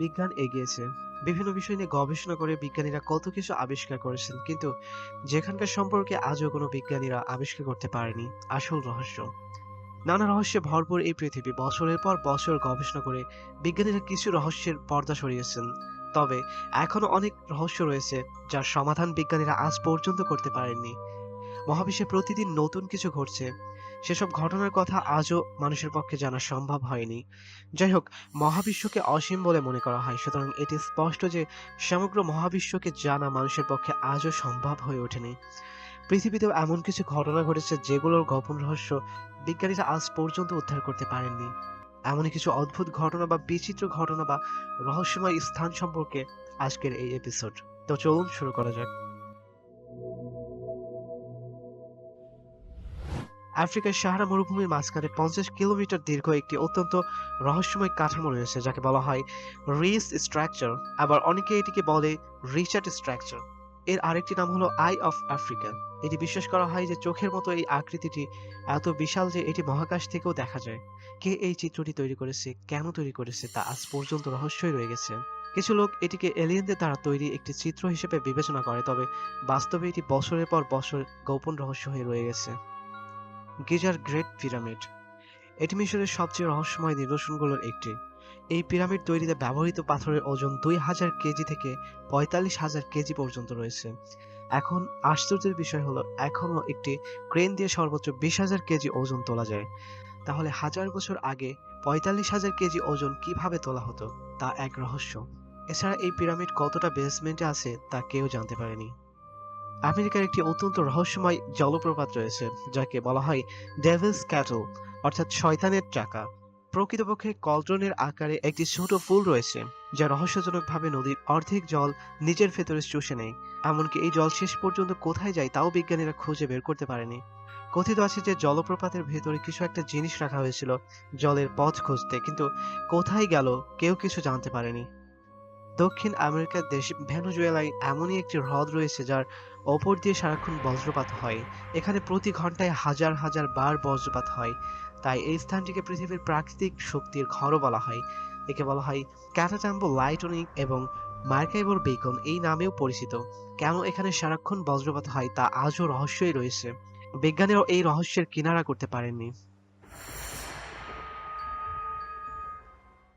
বিজ্ঞান এগিয়েছে। বিভিন্ন বিষয় নিয়ে গবেষণা করে বিজ্ঞানীরা কত কিছু আবিষ্কার করেছেন, কিন্তু যেখানকার সম্পর্কে আজও কোনো বিজ্ঞানীরা আবিষ্কার করতে পারেনি, আসল রহস্য। নানা রহস্যে ভরপুর এই পৃথিবী বছরের পর বছর গবেষণা করে বিজ্ঞানীরা কিছু রহস্যের পর্দা সরিয়েছেন। তবে এখনও অনেক রহস্য রয়েছে, যার সমাধান বিজ্ঞানীরা আজ পর্যন্ত করতে পারেননি। মহাবিশ্বে প্রতিদিন নতুন কিছু ঘটছে। সেসব ঘটনার কথা আজও মানুষের পক্ষে জানা সম্ভব হয়নি। যাই হোক, মহাবিশ্বকে অসীম বলে মনে করা হয়। সুতরাং এটি স্পষ্ট যে সমগ্র মহাবিশ্বকে জানা মানুষের পক্ষে আজও সম্ভব হয়ে ওঠেনি। পৃথিবীতেও এমন কিছু ঘটনা ঘটেছে যেগুলোর গোপন রহস্য বিজ্ঞানীরা আজ পর্যন্ত উদ্ধার করতে পারেননি। এমনই কিছু অদ্ভুত ঘটনা বা বিচিত্র ঘটনা বা রহস্যময় স্থান সম্পর্কে আজকের এই এপিসোড তো চলুন শুরু করা যাক। আফ্রিকার সাহারা মরুভূমির মাঝখানে পঞ্চাশ কিলোমিটার দীর্ঘ একটি অত্যন্ত রহস্যময় কাঠামো রয়েছে, যাকে বলা হয় রিস স্ট্রাকচার। আবার অনেকে এটিকে বলে রিচার্ড স্ট্রাকচার। এর আরেকটি নাম হলো আই অফ আফ্রিকা। এটি বিশ্বাস করা হয় যে চোখের মতো এই আকৃতিটি এত বিশাল যে এটি মহাকাশ থেকেও দেখা যায়। কে এই চিত্রটি তৈরি করেছে, কেন তৈরি করেছে, তা আজ পর্যন্ত রহস্যই রয়ে গেছে। কিছু লোক এটিকে এলিয়েনদের দ্বারা তৈরি একটি চিত্র হিসেবে বিবেচনা করে, তবে বাস্তবে এটি বছরের পর বছর গোপন রহস্য হয়ে রয়ে গেছে। গিজার গ্রেট পিরামিড। এটি মিশরের সবচেয়ে রহস্যময় নিদর্শনগুলোর একটি। এই পিরামিড তৈরিতে ব্যবহৃত পাথরের ওজন দুই হাজার কেজি থেকে পঁয়তাল্লিশ হাজার কেজি পর্যন্ত রয়েছে। এখন আশ্চর্যের বিষয় হলো, এখনও একটি ক্রেন দিয়ে সর্বোচ্চ বিশ হাজার কেজি ওজন তোলা যায়। তাহলে হাজার বছর আগে পঁয়তাল্লিশ হাজার কেজি ওজন কীভাবে তোলা হতো, তা এক রহস্য। এছাড়া এই পিরামিড কতটা বেসমেন্টে আছে, তা কেউ জানতে পারেনি। আমেরিকার একটি অত্যন্ত রহস্যময় জলপ্রপাত রয়েছে, যাকে বলা হয় ডেভিলস ক্যাটল অর্থাৎ শয়তানের টাকা প্রকৃতপক্ষে কলড্রনের আকারে একটি ছোট ফুল রয়েছে, যা রহস্যজনকভাবে নদীর অর্ধেক জল নিজের ভেতরে চুষে নেয়। এমনকি এই জল শেষ পর্যন্ত কোথায় যায় তাও বিজ্ঞানীরা খুঁজে বের করতে পারেনি। কথিত আছে যে জলপ্রপাতের ভেতরে কিছু একটা জিনিস রাখা হয়েছিল, জলের পথ খুঁজতে, কিন্তু কোথায় গেল কেউ কিছু জানতে পারেনি। দক্ষিণ আমেরিকার দেশ ভেনুজুয়েলায় এমনই একটি হ্রদ রয়েছে যার ওপর দিয়ে সারাক্ষণ বজ্রপাত হয়। এখানে প্রতি ঘন্টায় হাজার হাজার বার বজ্রপাত হয়। তাই এই স্থানটিকে পৃথিবীর প্রাকৃতিক শক্তির ঘরও বলা হয়। একে বলা হয় ক্যাটাটাম্বো লাইটনিং এবং মার্কাইবর বেকন এই নামেও পরিচিত। কেন এখানে সারাক্ষণ বজ্রপাত হয় তা আজও রহস্যই রয়েছে। বিজ্ঞানীরাও এই রহস্যের কিনারা করতে পারেননি।